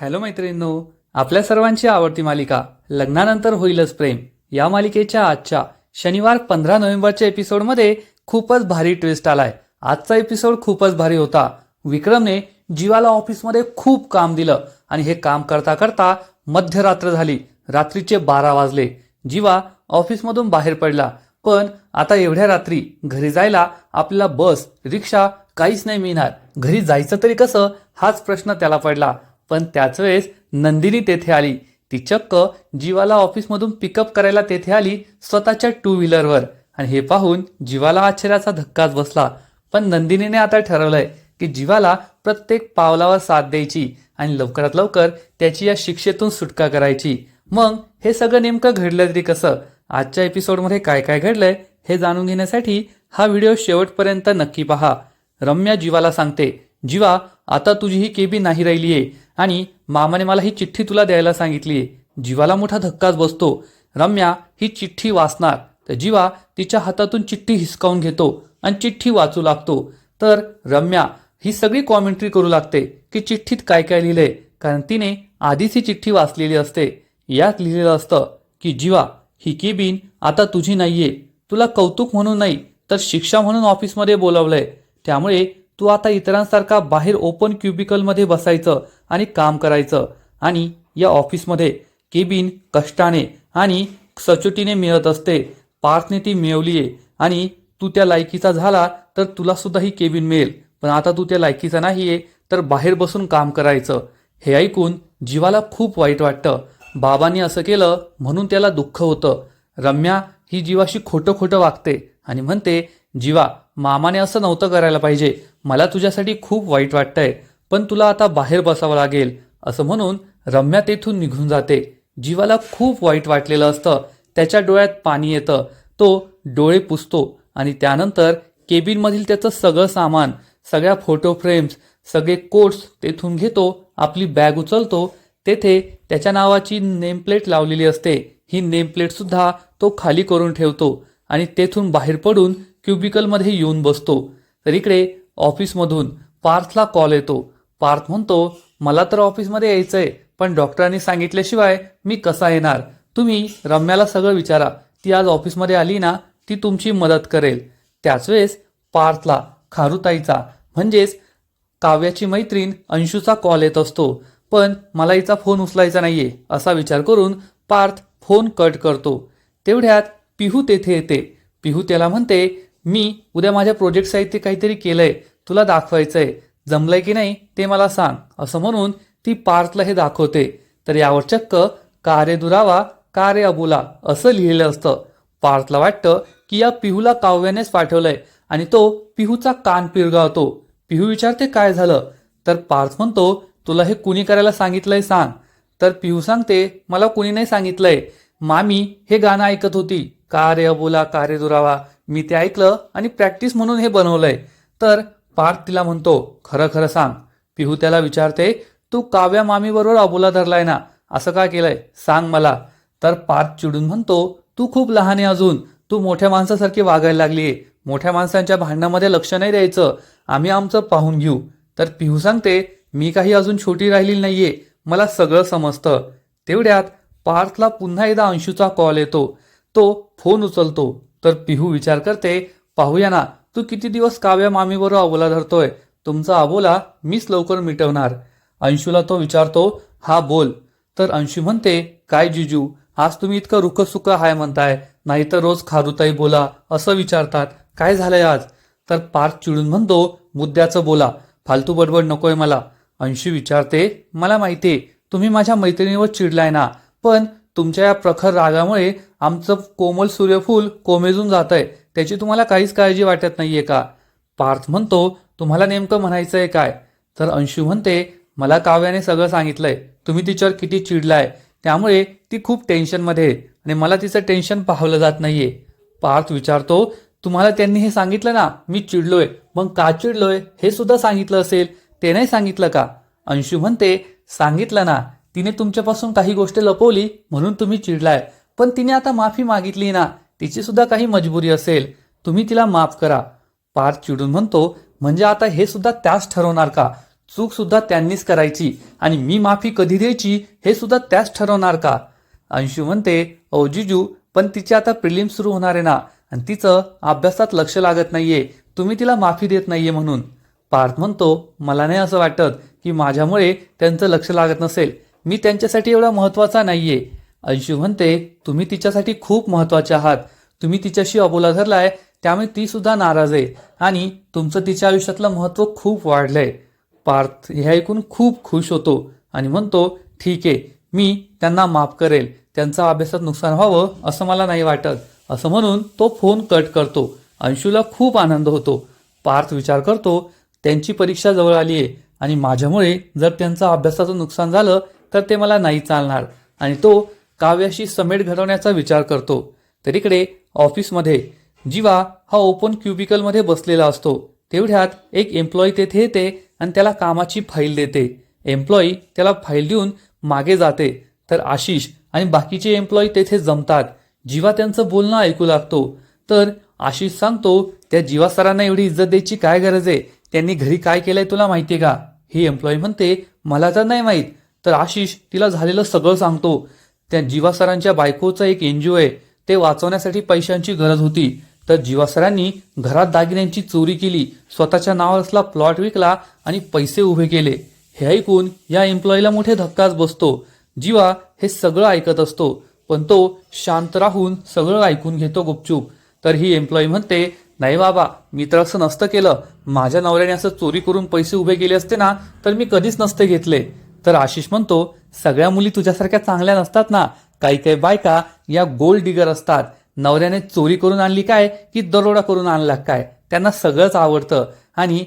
Hello मैत्रिणींनो आपल्या सर्वांची आवडती मालिका लग्नानंतर होईलच प्रेम. या मालिकेच्या आजच्या शनिवार पंधरा नोव्हेंबरच्या एपिसोडमध्ये खूपच भारी ट्विस्ट आलाय. आजचा एपिसोड खूपच भारी होता. विक्रमने जीवाला ऑफिसमध्ये खूप काम दिलं आणि हे काम करता करता मध्यरात्र झाली. रात्रीचे बारा वाजले. जीवा ऑफिसमधून बाहेर पडला. पण आता एवढ्या रात्री घरी जायला आपल्याला बस रिक्षा काहीच नाही मिळणार. घरी जायचं तरी कसं? हाच प्रश्न त्याला पडला. पण त्याच वेळेस नंदिनी तेथे आली. ती चक्क जीवाला ऑफिसमधून पिकअप करायला तेथे आली स्वतःच्या टू व्हीलरवर आणि हे पाहून जीवाला आश्चर्याचा धक्काच बसला. पण नंदिनीने आता ठरवलंय की जीवाला प्रत्येक पावलावर साथ द्यायची आणि लवकरात लवकर त्याची या शिक्षेतून सुटका करायची. मग हे सगळं नेमकं घडलं तरी कसं? आजच्या एपिसोडमध्ये काय काय घडलंय हे जाणून घेण्यासाठी हा व्हिडिओ शेवटपर्यंत नक्की पहा. रम्या जीवाला सांगते जीवा आता तुझी ही केबी नाही राहिली आहे आणि मामाने मला ही चिठ्ठी तुला द्यायला सांगितली. आहे जीवाला मोठा धक्काच बसतो. रम्या ही चिठ्ठी वाचणार. तर जीवा तिच्या हातातून चिठ्ठी हिसकावून घेतो आणि चिठ्ठी वाचू लागतो. तर रम्या ही सगळी कॉमेंट्री करू लागते की चिठ्ठीत काय काय लिहिलंय कारण तिने आधीच ही चिठ्ठी वाचलेली असते. यात लिहिलेलं असतं की जीवा ही केबिन आता तुझी नाहीये. तुला कौतुक म्हणून नाही तर शिक्षा म्हणून ऑफिसमध्ये बोलावलंय. त्यामुळे तू आता इतरांसारखा बाहेर ओपन क्युबिकलमध्ये बसायचं आणि काम करायचं. आणि या ऑफिसमध्ये केबिन कष्टाने आणि सचोटीने मिळत असते. पार्थने ती मिळवली आहे आणि तू त्या लायकीचा झाला तर तुला सुद्धा ही केबिन मिळेल. पण आता तू त्या लायकीचा नाही आहे तर बाहेर बसून काम करायचं. हे ऐकून जीवाला खूप वाईट वाटतं. बाबांनी असं केलं म्हणून त्याला दुःख होतं. रम्या ही जीवाशी खोटं खोटं वागते आणि म्हणते जीवा मामाने असं नव्हतं करायला पाहिजे. मला तुझ्यासाठी खूप वाईट वाटतंय. पण तुला आता बाहेर बसावं लागेल असं म्हणून रम्या तेथून निघून जाते. जीवाला खूप वाईट वाटलेलं असतं. त्याच्या डोळ्यात पाणी येतं. तो डोळे पुसतो आणि त्यानंतर केबिनमधील त्याचं सगळं सामान सगळ्या फोटो फ्रेम्स सगळे कोट्स तेथून घेतो आपली बॅग उचलतो. तेथे त्याच्या नावाची नेमप्लेट लावलेली असते. ही नेमप्लेटसुद्धा तो खाली करून ठेवतो आणि तेथून बाहेर पडून क्युबिकलमध्ये येऊन बसतो. तर इकडे ऑफिसमधून पार्थला कॉल येतो. पार्थ म्हणतो मला तर ऑफिसमध्ये यायचंय पण डॉक्टरांनी सांगितल्याशिवाय मी कसा येणार? तुम्ही रम्याला सगळं विचारा. ती आज ऑफिसमध्ये आली ना ती तुमची मदत करेल. त्याच वेळेस पार्थला खारुताईचा म्हणजेच काव्याची मैत्रीण अंशूचा कॉल येत असतो. पण मला हिचा फोन उचलायचा नाहीये असा विचार करून पार्थ फोन कट करतो. तेवढ्यात पिहू तेथे येते. पिहू त्याला म्हणते मी उद्या माझ्या प्रोजेक्ट साहित्य काहीतरी केलंय तुला दाखवायचंय. जमलंय की नाही ते मला सांग असं म्हणून ती पार्थला हे दाखवते. तर यावर चक्क कारे दुरावा कारे अबुला असं लिहिलेलं असतं. पार्थला वाटतं की या पिहूला काव्यानेच पाठवलंय आणि तो पिहूचा कान पिरगावतो पिहू विचारते काय झालं? तर पार्थ म्हणतो तुला हे कुणी करायला सांगितलंय सांग. तर पिहू सांगते मला कुणी नाही सांगितलंय. मामी हे गाणं ऐकत होती. का रे अबोला का रे दुरावा मी ते ऐकलं आणि प्रॅक्टिस म्हणून हे बनवलंय. तर पार्थ तिला म्हणतो खरं खरं सांग. पिहू त्याला विचारते तू काव्या मामीबरोबर अबोला धरलाय ना? असं का केलंय? सांग मला. तर पार्थ चिडून म्हणतो तू खूप लहान आहे अजून. तू मोठ्या माणसासारखी वागायला लागलीये मोठ्या माणसांच्या भांडणामध्ये लक्ष नाही द्यायचं. आम्ही आमचं पाहून घेऊ. तर पिहू सांगते मी काही अजून छोटी राहिलेली नाहीये. मला सगळं समजतं. तेवढ्यात पार्थला पुन्हा एकदा अंशूचा कॉल येतो. तो फोन उचलतो. तर पिहू विचार करते पाहूया ना. तू किती दिवस काव्या मामीबरोबर अबोला धरतोय? तुमचा अबोला मीच लवकर मिटवणार. अंशूला तो विचारतो हा बोल. तर अंशू म्हणते काय जिजू आज तुम्ही इतकं रुखसुख हाय म्हणताय. नाहीतर रोज खारुताई बोला असं विचारतात. काय झालंय आज? तर पार्थ चिडून म्हणतो मुद्द्याचं बोला. फालतू बडबड नकोय मला. अंशू विचारते मला माहितीये तुम्ही माझ्या मैत्रिणीवर चिडलाय ना. पण तुमच्या या प्रखर रागामुळे आमचं कोमल सूर्यफूल कोमेजून जात आहे त्याची तुम्हाला काहीच काळजी वाटत नाहीये का? पार्थ म्हणतो तुम्हाला नेमकं म्हणायचंय काय? तर अंशू म्हणते मला काव्याने सगळं सांगितलंय. तुम्ही तिच्यावर किती चिडलाय. त्यामुळे ती खूप टेन्शनमध्ये आहे आणि मला तिचं टेन्शन पाहवलं जात नाहीये. पार्थ विचारतो तुम्हाला त्यांनी हे सांगितलं ना? मी चिडलोय. मग का चिडलोय? हे सुद्धा सांगितलं असेल. ते नाही सांगितलं का? अंशू म्हणते सांगितलं ना. तिने तुमच्यापासून काही गोष्ट लपवली म्हणून तुम्ही चिडलाय. पण तिने आता माफी मागितली ना. तिची सुद्धा काही मजबुरी असेल तुम्ही तिला माफ करा. पार्थ चिडून म्हणतो म्हणजे आता हे सुद्धा त्याच ठरवणार का? चूक सुद्धा त्यांनीच करायची आणि मी माफी कधी द्यायची हे सुद्धा त्याच ठरवणार का? अंशू म्हणते औजीजू पण तिची आता प्रिलिम सुरू होणार आहे ना आणि तिचं अभ्यासात लक्ष लागत नाहीये. तुम्ही तिला माफी देत नाहीये म्हणून. पार्थ म्हणतो मला नाही असं वाटत की माझ्यामुळे त्यांचं लक्ष लागत नसेल. मी त्यांच्यासाठी एवढा महत्त्वाचा नाहीये. अंशू म्हणते तुम्ही तिच्यासाठी खूप महत्त्वाचे आहात. तुम्ही तिच्याशी अबोला धरलाय त्यामुळे ती सुद्धा नाराज आहे आणि तुमचं तिच्या आयुष्यातलं महत्त्व खूप वाढलंय. पार्थ हे ऐकून खूप खुश होतो आणि म्हणतो ठीक आहे मी त्यांना माफ करेल. त्यांचं अभ्यासात नुकसान व्हावं असं मला नाही वाटत. असं म्हणून तो फोन कट करतो. अंशूला खूप आनंद होतो. पार्थ विचार करतो त्यांची परीक्षा जवळ आली आहे आणि माझ्यामुळे जर त्यांचं अभ्यासाचं नुकसान झालं तर ते मला नाही चालणार. आणि तो काव्याशी समेट घडवण्याचा विचार करतो. तरीकडे ऑफिसमध्ये जीवा हा ओपन क्युबिकलमध्ये बसलेला असतो. तेवढ्यात एक एम्प्लॉई तेथे येते आणि त्याला कामाची फाईल देते. एम्प्लॉई त्याला फाईल देऊन मागे जाते. तर आशिष आणि बाकीचे एम्प्लॉई तेथे जमतात. जीवा त्यांचं बोलणं ऐकू लागतो. तर आशिष सांगतो त्या जीवा सरांना एवढी इज्जत द्यायची काय गरज आहे? त्यांनी घरी काय केलंय तुला माहितीये का? ही एम्प्लॉई म्हणते मला तर नाही माहीत. तर आशिष तिला झालेलं सगळं सांगतो. त्या जीवासरांच्या बायकोचं एक एनजीओ आहे ते वाचवण्यासाठी पैशांची गरज होती. तर जीवासरांनी घरात दागिन्यांची चोरी केली स्वतःच्या नावावर असला प्लॉट विकला आणि पैसे उभे केले. हे ऐकून या एम्प्लॉईला मोठे धक्काच बसतो. जीवा हे सगळं ऐकत असतो पण तो शांत राहून सगळं ऐकून घेतो गुपचूप. तर ही एम्प्लॉई म्हणते नाही बाबा मी तर असं नसतं केलं. माझ्या नवऱ्याने असं चोरी करून पैसे उभे केले असते ना तर मी कधीच नसते घेतले. तर आशिष म्हणतो सगळ्या मुली तुझ्यासारख्या चांगल्या नसतात ना. काही काही बायका या गोल्ड डिगर असतात. नवऱ्याने चोरी करून आणली काय की दरोडा करून आणला काय? त्यांना सगळंच आवडतं. आणि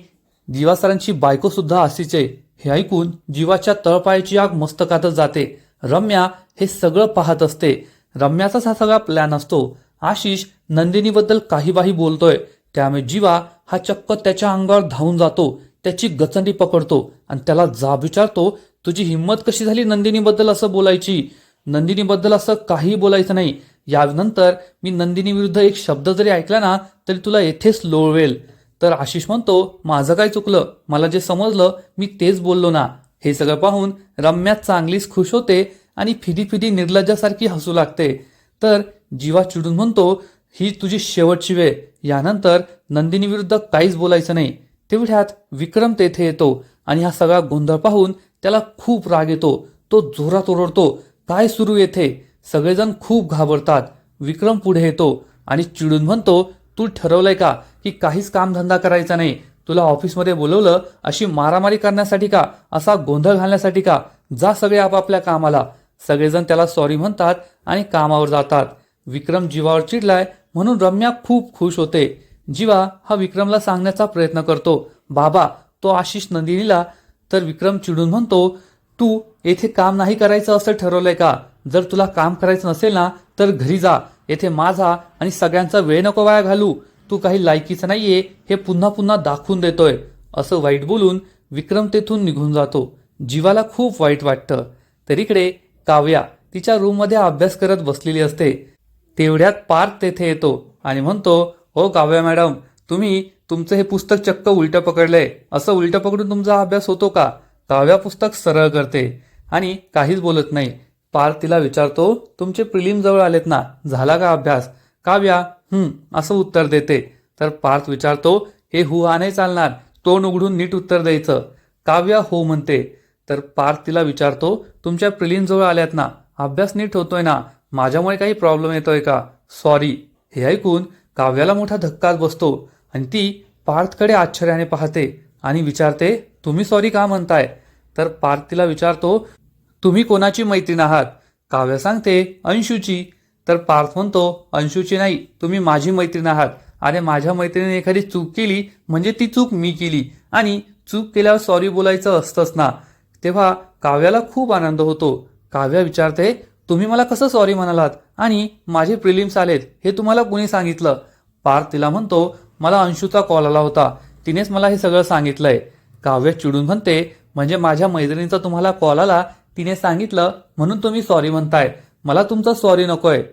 जीवासरांची बायको सुद्धा अशीच आहे. हे ऐकून जीवाच्या तळपायाची आग मस्तकातच जाते. रम्या हे सगळं पाहत असते. रम्याचाच हा सगळा प्लॅन असतो. आशिष नंदिनीबद्दल काही बाही बोलतोय. त्यामुळे जीवा हा चक्क त्याच्या अंगावर धावून जातो. त्याची गचंडी पकडतो आणि त्याला जाब विचारतो तुझी हिंमत कशी झाली नंदिनीबद्दल असं बोलायची? नंदिनीबद्दल असं काही बोलायचं नाही. यानंतर मी नंदिनी विरुद्ध एक शब्द जरी ऐकला ना तरी तुला येथेच लोळवेल. तर आशिष म्हणतो माझं काय चुकलं? मला जे समजलं मी तेच बोललो ना. हे सगळं पाहून रम्या चांगलीच खुश होते आणि फिदी फिदी निर्लज्जासारखी हसू लागते. तर जीवा चिडून म्हणतो ही तुझी शेवटची वेळ. यानंतर नंदिनीविरुद्ध काहीच बोलायचं नाही. तेवढ्यात विक्रम तेथे येतो आणि हा सगळा गोंधळ पाहून त्याला खूप राग येतो तो जोरात ओरडतो काय सुरू येथे? सगळेजण खूप घाबरतात. विक्रम पुढे येतो आणि चिडून म्हणतो तू ठरवलंय का की काहीच कामधंदा करायचा नाही? तुला ऑफिसमध्ये बोलवलं अशी मारामारी करण्यासाठी का? असा गोंधळ घालण्यासाठी का? जा सगळे आपापल्या कामाला. सगळेजण त्याला सॉरी म्हणतात आणि कामावर जातात. विक्रम जीवावर चिडलाय म्हणून रम्या खूप खुश होते. जीवा हा विक्रमला सांगण्याचा प्रयत्न करतो. बाबा तो आशिष नंदिनीला तर विक्रम चिडून म्हणतो तू येथे काम नाही करायचं असं ठरवलंय का? जर तुला काम करायचं नसेल ना तर घरी जा. येथे माझा आणि सगळ्यांचा वेळ नको वाया घालू. तू काही लायकीचं नाहीये हे पुन्हा पुन्हा दाखवून देतोय. असं वाईट बोलून विक्रम तेथून निघून जातो. जीवाला खूप वाईट वाटतं. तर इकडे काव्या तिच्या रूममध्ये अभ्यास करत बसलेली असते. तेवढ्यात पार्थ तेथे येतो आणि म्हणतो हो काव्या मॅडम तुम्ही तुमचं हे पुस्तक चक्क उलटं पकडलंय. असं उलटं पकडून तुमचा अभ्यास होतो का? काव्या पुस्तक सरळ करते. आणि काहीच बोलत नाही. पार्थ तिला विचारतो तुमचे प्रिलिम जवळ आलेत ना? झाला का अभ्यास? काव्या हम्म असं उत्तर देते. तर पार्थ विचारतो हे हु नाही चालणार. तोंड उघडून नीट उत्तर द्यायचं. काव्या हो म्हणते. तर पार्थ तिला विचारतो तुमच्या प्रिलिम जवळ आल्यात ना? अभ्यास नीट होतोय ना? माझ्यामुळे काही प्रॉब्लेम येतोय का? सॉरी. हे ऐकून काव्याला मोठा धक्काच बसतो. आणि ती पार्थकडे आश्चर्याने पाहते आणि विचारते तुम्ही सॉरी का म्हणताय? तर पार्थ तिला विचारतो तुम्ही कोणाची मैत्रीण आहात? काव्य सांगते अंशूची. तर पार्थ म्हणतो अंशूची नाही तुम्ही माझी मैत्रीण आहात. आणि माझ्या मैत्रिणीने एखादी चूक केली म्हणजे ती चूक मी केली. आणि चूक केल्यावर सॉरी बोलायचं असतंच ना. तेव्हा काव्याला खूप आनंद होतो. काव्या विचारते तुम्ही मला कसं सॉरी म्हणालात? आणि माझे प्रिलिम्स आलेत हे तुम्हाला कुणी सांगितलं? पार्थ तिला म्हणतो मला अंशूचा कॉल आला होता. तिनेच मला हे सगळं सांगितलंय. काव्य चिडून म्हणते म्हणजे माझ्या मैत्रिणीचा तुम्हाला कॉल आला? तिने सांगितलं म्हणून तुम्ही सॉरी म्हणताय. मला तुमचा सॉरी नकोय.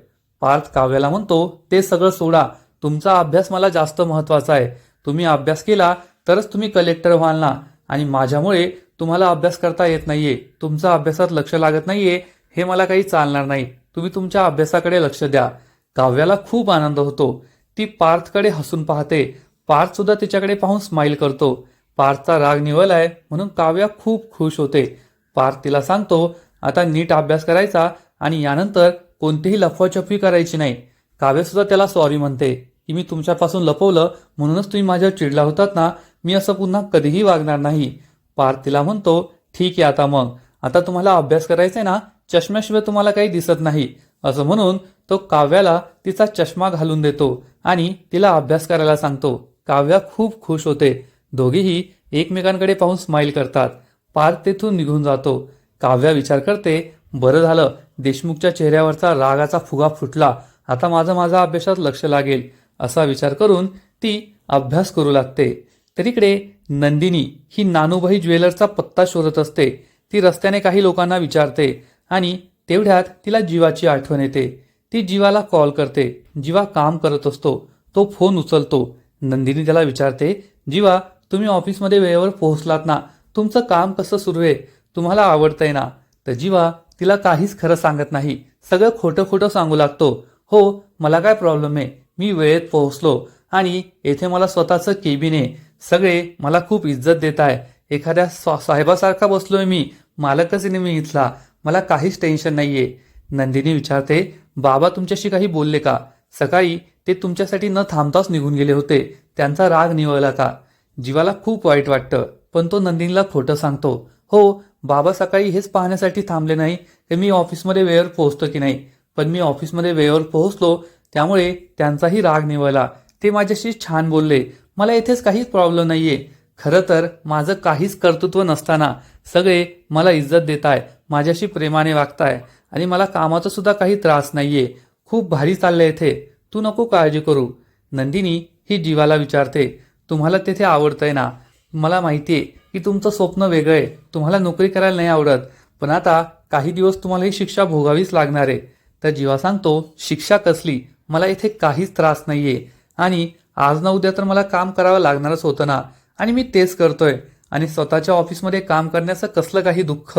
पार्थ काव्याला म्हणतो ते सगळं सोडा. तुमचा अभ्यास मला जास्त महत्त्वाचा आहे. तुम्ही अभ्यास केला तरच तुम्ही कलेक्टर व्हाल ना. आणि माझ्यामुळे तुम्हाला अभ्यास करता येत नाहीये. तुमचा अभ्यासात लक्ष लागत नाहीये. हे मला काही चालणार नाही. तुम्ही तुमच्या अभ्यासाकडे लक्ष द्या. काव्याला खूप आनंद होतो. ती पार्थकडे हसून पाहते. पार्थ सुद्धा तिच्याकडे पाहून स्माईल करतो. पार्थचा राग निवलाय म्हणून काव्या खूप खुश होते. पार्थ तिला सांगतो आता नीट अभ्यास करायचा आणि यानंतर कोणतीही लफवाछफी करायची नाही. काव्य सुद्धा त्याला सॉरी म्हणते. की मी तुमच्यापासून लपवलं म्हणूनच तुम्ही माझ्यावर चिडला होतात ना मी असं पुन्हा कधीही वागणार नाही. पार्थ तिला म्हणतो ठीक आहे आता मग. आता तुम्हाला अभ्यास करायचा आहे ना चष्म्याशिवाय तुम्हाला काही दिसत नाही. असं म्हणून तो काव्याला तिचा चष्मा घालून देतो. आणि तिला अभ्यास करायला सांगतो. काव्या खूप खुश होते. दोघेही एकमेकांकडे पाहून स्माईल करतात. पार्थ तेथून निघून जातो. काव्या विचार करते बरं झालं. देशमुखच्या चेहऱ्यावरचा रागाचा फुगा फुटला. आता माझं माझा अभ्यासात लक्ष लागेल. असा विचार करून ती अभ्यास करू लागते. तर इकडे नंदिनी ही नानूभाई ज्वेलरचा पत्ता शोधत असते. ती रस्त्याने काही लोकांना विचारते आणि तेवढ्यात तिला जीवाची आठवण येते. ती जीवाला कॉल करते. जीवा काम करत असतो. तो फोन उचलतो. नंदिनी त्याला विचारते जीवा तुम्ही ऑफिसमध्ये वेळेवर पोहोचलात ना? तुमचं काम कसं सुरू आहे? तुम्हाला आवडतंय ना? तर जीवा तिला काहीच खरं सांगत नाही. सगळं खोटं खोटं सांगू लागतो. हो मला काय प्रॉब्लेम आहे? मी वेळेत पोहोचलो आणि येथे मला स्वतःचं केबिन आहे. सगळे मला खूप इज्जत देत आहे. एखाद्या साहेबासारखा बसलोय मी. मालकच मी इथला. मला काहीच टेन्शन नाहीये. नंदिनी विचारते बाबा तुमच्याशी काही बोलले का? सकाळी ते तुमच्यासाठी न थांबताच निघून गेले होते. त्यांचा राग निवळला का? जीवाला खूप वाईट वाटतं पण तो नंदिनीला खोटं सांगतो. हो बाबा सकाळी हेच पाहण्यासाठी थांबले नाही की मी ऑफिसमध्ये वेळेवर पोहोचतो की नाही. पण मी ऑफिसमध्ये वेळेवर पोहोचलो त्यामुळे त्यांचाही राग निवळला. ते माझ्याशी छान बोलले. मला इथेच काहीच प्रॉब्लेम नाहीये. खरं तर माझं काहीच कर्तृत्व नसताना सगळे मला इज्जत देत आहे माझ्याशी प्रेमाने वागताय. आणि मला कामाचा सुद्धा काही त्रास नाहीये. खूप भारी चाललंय इथे. तू नको काळजी करू. नंदिनी ही जीवाला विचारते तुम्हाला तेथे आवडतंय ना? मला माहिती आहे की तुमचं स्वप्न वेगळं आहे. तुम्हाला नोकरी करायला नाही आवडत. पण आता काही दिवस तुम्हाला ही शिक्षा भोगावीच लागणार आहे. तर जीवा सांगतो शिक्षा कसली? मला इथे काहीच त्रास नाहीये. आणि आज ना उद्या तर मला काम करावं लागणारच होतं ना. आणि मी तेच करतोय. आणि स्वतःच्या ऑफिसमध्ये काम करण्याचं कसलं काही दुःख?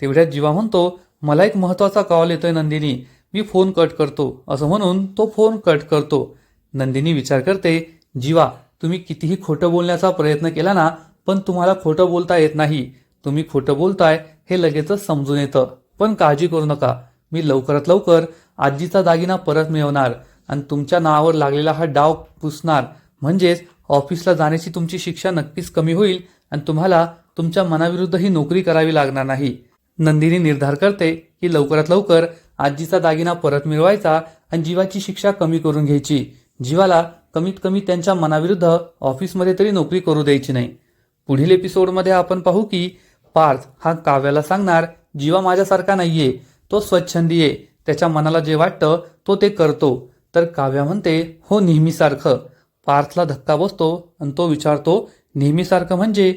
तेवढ्यात जीवा म्हणतो मला एक महत्त्वाचा कॉल येतोय नंदिनी. मी फोन कट करतो. असं म्हणून तो फोन कट करतो. नंदिनी विचार करते जीवा तुम्ही कितीही खोटं बोलण्याचा प्रयत्न केला ना पण तुम्हाला खोटं बोलता येत नाही. तुम्ही खोटं बोलताय हे लगेचच समजून येतं. पण काळजी करू नका. मी लवकरात लवकर आजीचा दागिना परत मिळवणार आणि तुमच्या नावावर लागलेला हा डाव पुसणार. म्हणजेच ऑफिसला जाण्याची तुमची शिक्षा नक्कीच कमी होईल आणि तुम्हाला तुमच्या मनाविरुद्ध ही नोकरी करावी लागणार नाही. नंदिनी निर्धार करते की लवकरात लवकर आजीचा दागिना परत मिळवायचा आणि जीवाची शिक्षा कमी करून घ्यायची. जीवाला कमीत कमी त्यांच्या मनाविरुद्ध ऑफिसमध्ये तरी नोकरी करू द्यायची नाही. पुढील एपिसोडमध्ये आपण पाहू की पार्थ हा काव्याला सांगणार जीवा माझ्यासारखा नाहीये तो स्वच्छंदी आहे त्याच्या मनाला जे वाटतं तो ते करतो. तर काव्या म्हणते हो नेहमीसारखं. पार्थला धक्का बसतो आणि तो विचारतो नेहमीसारखं म्हणजे?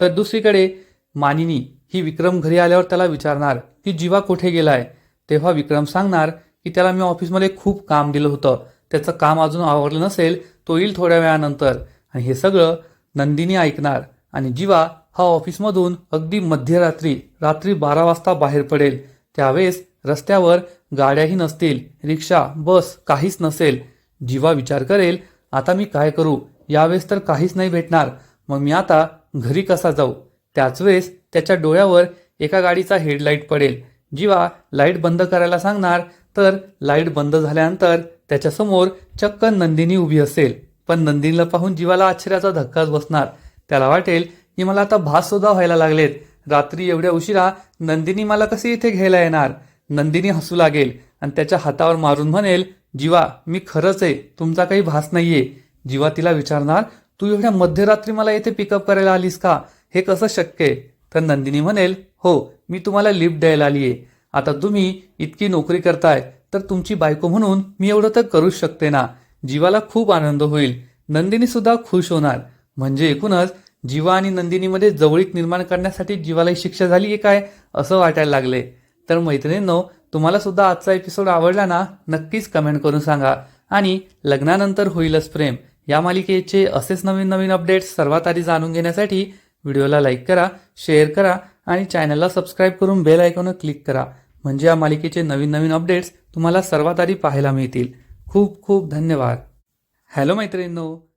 तर दुसरीकडे मानिनी ही विक्रम घरी आल्यावर त्याला विचारणार की जीवा कुठे गेलाय? तेव्हा विक्रम सांगणार की त्याला मी ऑफिसमध्ये खूप काम दिलं होतं. त्याचं काम अजून आवडलं नसेल तो येईल थोड्या वेळानंतर. आणि हे सगळं नंदिनी ऐकणार आणि जीवा हा ऑफिसमधून अगदी मध्यरात्री रात्री बारा वाजता बाहेर पडेल. त्यावेळेस रस्त्यावर गाड्याही नसतील रिक्षा बस काहीच नसेल. जीवा विचार करेल आता मी काय करू? यावेळेस तर काहीच नाही भेटणार. मग मी आता घरी कसा जाऊ? त्याच वेळेस त्याच्या डोळ्यावर एका गाडीचा हेडलाईट पडेल. जीवा लाइट बंद करायला सांगणार तर लाइट बंद झाल्यानंतर त्याच्यासमोर चक्क नंदिनी उभी असेल. पण नंदिनीला पाहून जीवाला आश्चर्याचा धक्काच बसणार. त्याला वाटेल की मला आता भास सुद्धा व्हायला लागलेत. रात्री एवढ्या उशिरा नंदिनी मला कसे इथे घ्यायला येणार? नंदिनी हसू लागेल आणि त्याच्या हातावर मारून म्हणेल जीवा मी खरंच आहे. तुमचा काही भास नाहीये. जीवा तिला विचारणार तू एवढ्या मध्यरात्री मला इथे पिकअप करायला आलीस का? हे कसं शक्य आहे? तर नंदिनी म्हणेल हो मी तुम्हाला लिफ्ट द्यायला आली आहे आता तुम्ही इतकी नोकरी करताय तर तुमची बायको म्हणून मी एवढं तर करूच शकते ना. जीवाला खूप आनंद होईल. नंदिनी सुद्धा खुश होणार. म्हणजे एकूणच जीवा आणि नंदिनीमध्ये जवळीक निर्माण करण्यासाठी जीवाला ही शिक्षा झाली आहे काय असं वाटायला लागले. तर मैत्रिणींनो तुम्हाला सुद्धा आजचा एपिसोड आवडला ना नक्कीच कमेंट करून सांगा. आणि लग्नानंतर होईलच प्रेम. या मालिकेचे असेच नवीन नवीन अपडेट्स सर्वात आधी जाणून घेण्यासाठी व्हिडिओला लाईक करा शेअर करा आणि चॅनलला सबस्क्राईब करून बेल आयकॉनवर क्लिक करा. म्हणजे या मालिकेचे नवीन नवीन अपडेट्स तुम्हाला सर्वात आधी पाहायला मिळतील. खूप खूप धन्यवाद. हॅलो मैत्रिणींनो